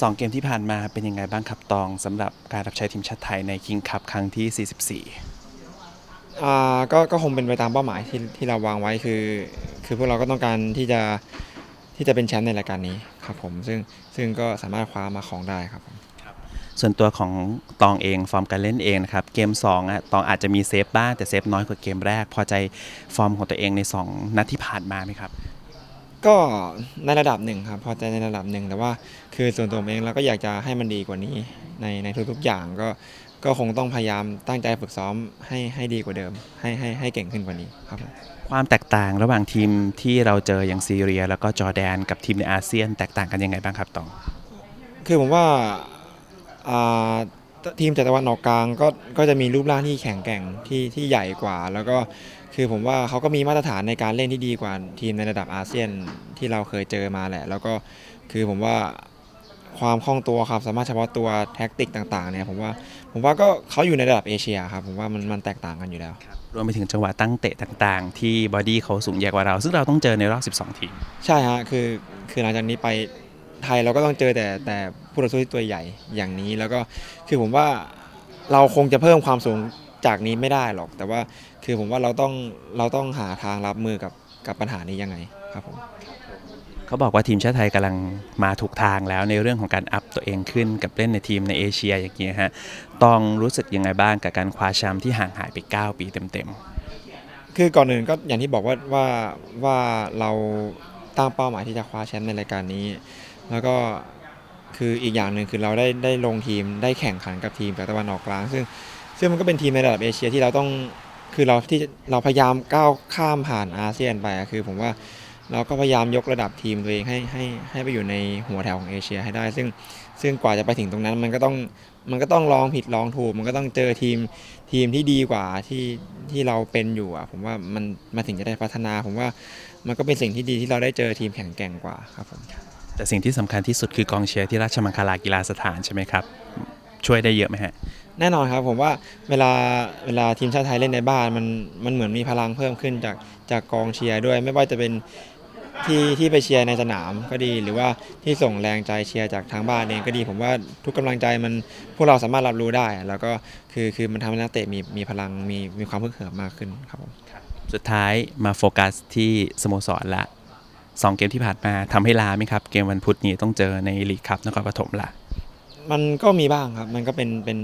สองเกมที่ผ่านมาเป็นยังไงบ้างครับตองสำหรับการรับใช้ทีมชาติไทยในคิงคัพครั้งที่ 44อ่าก็ก็คงเป็นไปตามเป้าหมายที่ที่เราวางไว้คือ คือพวกเราก็ต้องการที่จะที่จะเป็นแชมป์ในรายการนี้ครับผมซึ่งซึ่งก็สามารถคว้ามาของได้ครับผมส่วนตัวของตองเองฟอร์มการเล่นเองนะครับเกม2อะตองอาจจะมีเซฟบ้างแต่เซฟน้อยกว่าเกมแรก พอใจฟอร์มของตัวเองใน 2 นัดที่ผ่านมาไหมครับ ก็ในระดับหนึ่งครับพอใจในระดับหนึ่งแต่ว่าคือส่วนตัวผมเองเราก็อยากจะให้มันดีกว่านี้ในในทุกๆอย่างก็ก็คงต้องพยายามตั้งใจฝึกซ้อมให้ให้ดีกว่าเดิม ให้ให้ให้เก่งขึ้นกว่านี้ครับผมความแตกต่างระหว่างทีมที่เราเจออย่างซีเรีย แล้วก็จอร์แดนกับทีมในอาเซียน แตกต่างกันยังไงบ้างครับตอง คือผมว่าอ่า ทีมจากตะวันออกกลางก็ก็จะมีรูปร่างที่แข็งแกร่งที่ที่ใหญ่กว่า แล้วก็คือผมว่าเขาก็มีมาตรฐานในการเล่นที่ดีกว่าทีมในระดับอาเซียนที่เราเคยเจอมาแหละ แล้วก็คือผมว่าความคล่องตัวครับสามารถเฉพาะตัวแท็กติกต่างๆเนี่ยผมว่าผมว่าก็เขาอยู่ในระดับเอเชียครับผมว่ามันมันแตกต่างกันอยู่แล้ว รวมไปถึงจังหวะตั้งเตะต่างๆ ที่บอดี้เขาสูงใหญ่กว่าเรา ซึ่งเราต้องเจอในรอบ 12 ทีม ใช่ฮะคือคือหลังจากนี้ไปไทยเราก็ต้องเจอแต่แต่ ผู้ต่อสู้ที่ตัวใหญ่อย่างนี้ แล้วก็คือผมว่าเราคงจะเพิ่มความสูงจากนี้ไม่ได้หรอก แต่ว่าคือผมว่าเราต้องเราต้องหาทางรับมือกับกับปัญหานี้ยังไงครับผมเขาบอกว่าทีมชาติไทยกำลังมาถูกทางแล้วในเรื่องของการอัพตัวเองขึ้นกับเล่นในทีมในเอเชียอย่างเงี้ยฮะต้องรู้สึกยังไงบ้างกับการคว้าแชมป์ที่ห่างหายไป 9 ปีเต็มคือก่อนอื่นก็อย่างที่บอกว่าว่าว่าเราตั้งเป้าหมายที่จะคว้าแชมป์ในรายการนี้ แล้วก็ คืออีกอย่างหนึ่งคือเราได้ได้ลงทีมได้แข่งขันกับทีมจากตะวันออกกลาง ซึ่งซึ่งมันก็เป็นทีมในระดับเอเชียที่เราต้องคือเราที่เราพยายามก้าวข้ามผ่านอาเซียนไปคือผมว่าเราก็พยายามยกระดับทีมตัวเองให้ให้ให้ไปอยู่ในหัวแถวของเอเชียให้ได้ ซึ่งซึ่งกว่าจะไปถึงตรงนั้นมันก็ต้องมันก็ต้องลองผิดลองถูก มันก็ต้องเจอทีมทีมที่ดีกว่าที่ที่เราเป็นอยู่อะผมว่ามันมาถึงจะได้พัฒนา ผมว่ามันก็เป็นสิ่งที่ดีที่เราได้เจอทีมแข็งแกร่งกว่าครับผม แต่สิ่งที่สำคัญที่สุดคือกองเชียร์ที่ราชมังคลากีฬาสถานใช่ไหมครับ ช่วยได้เยอะไหมฮะ แน่นอนครับผมว่าเวลาเวลาทีมชาติไทยเล่นในบ้านมันมันเหมือนมีพลังเพิ่มขึ้นจากจากกองเชียร์ด้วย ไม่ว่าจะเป็นที่ที่ไปเชียร์ในสนามก็ดีหรือว่าที่ส่งแรงใจเชียร์จากทางบ้านเองก็ดี ผมว่าทุกกำลังใจมันพวกเราสามารถรับรู้ได้ แล้วก็คือคือมันทำให้นักเตะมีมีพลังมีมีความพึกเหิมมากขึ้นครับผมสุดท้ายมาโฟกัสที่สโมสรละ สองเกมที่ผ่านมาทำให้ลาไหมครับ เกมวันพุธนี้ต้องเจอในลีกคัพนครปฐมละมันก็มีบ้างครับ มันก็เป็นเป็น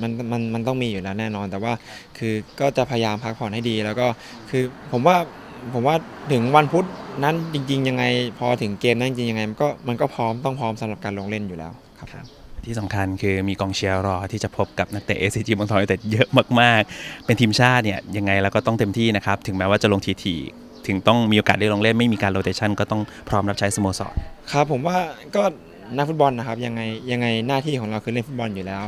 มันมันมันต้องมีอยู่แล้วแน่นอน แต่ว่าคือก็จะพยายามพักผ่อนให้ดี แล้วก็คือผมว่าผมว่าถึงวันพุธนั้นจริง ๆ ยังไง พอถึงเกมนั้นจริงๆยังไงมันก็มันก็พร้อมต้องพร้อมสำหรับการลงเล่นอยู่แล้วครับผมที่สำคัญคือมีกองเชียร์รอที่จะพบกับนักเตะ SCG เมืองทองยูไนเต็ดเยอะมาก ๆ เป็นทีมชาติเนี่ยยังไงเราก็ต้องเต็มที่นะครับ ถึงแม้ว่าจะลงทีทีๆ ถึงต้องมีโอกาสได้ลงเล่น ไม่มีการโรเตชันก็ต้องพร้อมรับใช้สโมสรครับผมว่าก็นักฟุตบอลนะครับยังไงยังไงหน้าที่ของเราคือเล่นฟุตบอลอยู่แล้ว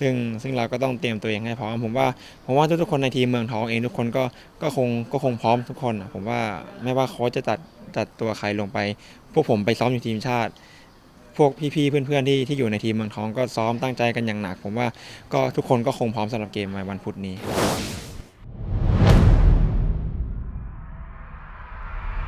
ซึ่งซึ่งเราก็ต้องเตรียมตัวเองให้พร้อมผมว่าผมว่าทุกๆคนในทีมเมืองทองเองทุกคนก็ก็คงก็คงพร้อมทุกคนผมว่าไม่ว่าโค้ชจะตัดตัดตัวใครลงไป พวกผมไปซ้อมอยู่ทีมชาติ พวกพี่ๆเพื่อนๆที่ที่อยู่ในทีมเมืองทองก็ซ้อมตั้งใจกันอย่างหนัก ผมว่าก็ทุกคนก็คงพร้อมสำหรับเกมในวันพุธนี้